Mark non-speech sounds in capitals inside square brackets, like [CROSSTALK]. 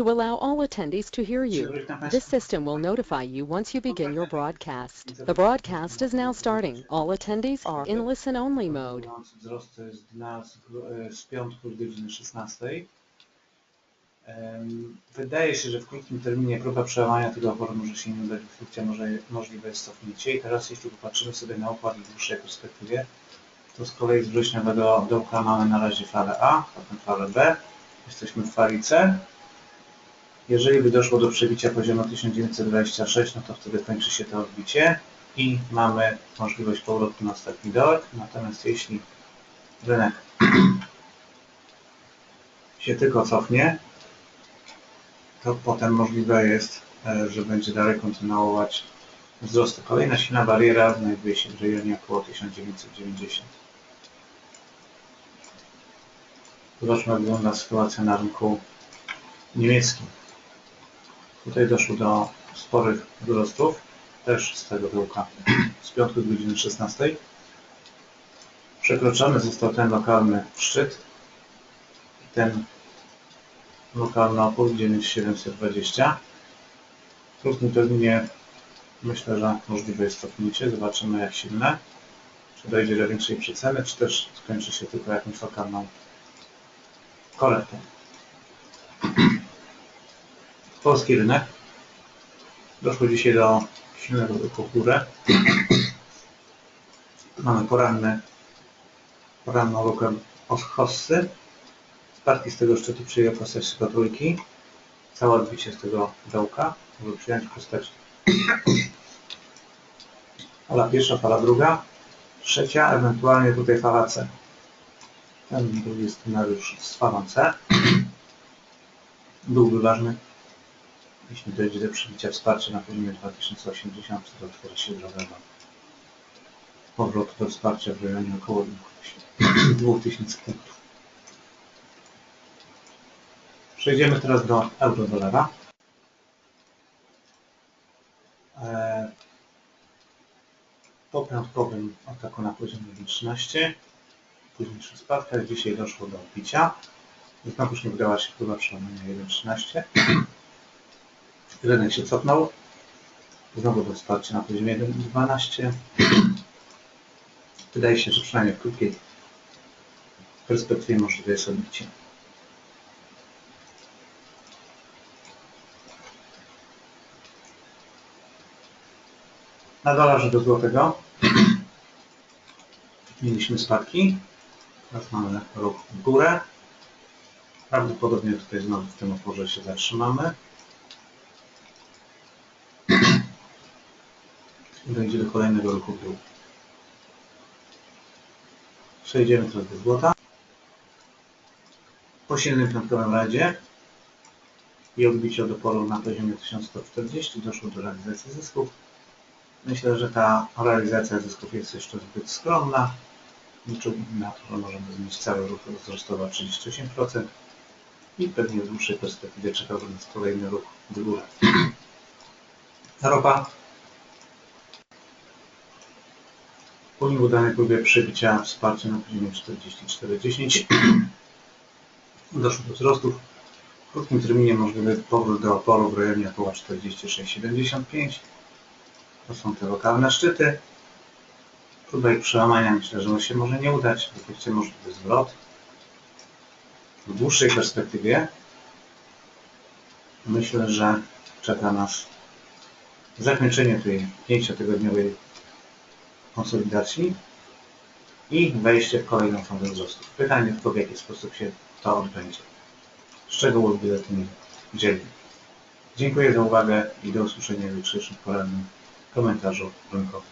to allow all attendees to hear you. This system will notify you once you begin your broadcast. The broadcast is now starting. All attendees are in listen-only mode. Wzrost z, e, z piątku z godziny 16. Em, Wydaje się, że w krótkim terminie próba przełamania tego oporu może się nie udać, funkcja może, możliwe jest cofnięcie. I teraz jeśli popatrzymy sobie na układ w dłuższej perspektywie, to z kolei z wrześniowego dołka mamy na razie falę A, potem falę B. Jesteśmy w fali C. Jeżeli by doszło do przebicia poziomu 1926, no to wtedy kończy się to odbicie i mamy możliwość powrotu na ostatni dołek. Natomiast jeśli rynek [CLEARS THROAT] się tylko cofnie, to potem możliwe jest, e, że będzie dalej kontynuować wzrost. Kolejna silna bariera znajduje się w rejonie około 1990. Zobaczmy, jak wygląda sytuacja na rynku niemieckim. Tutaj doszło do sporych wzrostów, też z tego dołka, z piątku do godziny 16. Przekroczony został ten lokalny szczyt, ten lokalny opór 9720. W krótkim terminie myślę, że możliwe jest cofnięcie. Zobaczymy jak silne. Czy dojdzie do większej przeceny, czy też skończy się tylko jakąś lokalną korektą. Polski rynek. Doszło dzisiaj do silnego ruchu w górę. Mamy poranny, poranną lukę od hossy. Spadki z tego szczytu przyjęła postać z trójki. Całe odbicie z tego dołka może przyjąć postać [CLEARS THROAT] fala pierwsza, fala druga, trzecia, ewentualnie tutaj fala C. Ten drugi scenariusz z falą C [CLEARS THROAT] byłby ważny, jeśli dojdzie do przebicia wsparcia na poziomie 2080, to otworzy się droga do do wsparcia w rejonie około 2000 punktów. Przejdziemy teraz do euro-dolara. E, Po piątkowym ataku na poziomie 1.13, późniejszych spadkach, dzisiaj doszło do odbicia. Znowuż nie udała się próba przełamania 1.13. Rynek się cofnął. Znowu do wsparcia na poziomie 1.12. Wydaje się, że przynajmniej w krótkiej perspektywie możliwe jest odbicie. Na dolarze do złotego mieliśmy spadki. Teraz mamy ruch w górę. Prawdopodobnie tutaj znowu w tym oporze się zatrzymamy. I dojdzie do kolejnego ruchu w. Przejdziemy teraz do złota. Po silnym piątkowym radzie i odbiciu od oporu na poziomie 1140 doszło do realizacji zysków. Myślę, że ta realizacja zysków jest jeszcze zbyt skromna. Liczyłbym na to, że możemy zmienić cały ruch wzrostowy o 38% i pewnie w dłuższej perspektywie czekałby nas kolejny ruch w górę. [CLEARS THROAT] Ropa. Po nieudanej próbie przebicia wsparcia na poziomie 44,10 [CLEARS THROAT] doszło do wzrostów. W krótkim terminie możliwy powrót do oporu w rejonie około 46,75 to są te lokalne szczyty. Próba ich przełamania myślę, że się może nie udać. W efekcie możliwy zwrot. W dłuższej perspektywie myślę, że czeka nas zakończenie tej pięciotygodniowej konsolidacji i wejście w kolejną fazę wzrostu. Pytanie tylko w jaki sposób się to odbędzie. Czego World Bulletin dzieli. Dziękuję za uwagę i do usłyszenia w jutrzejszym porannym komentarzu rynkowym.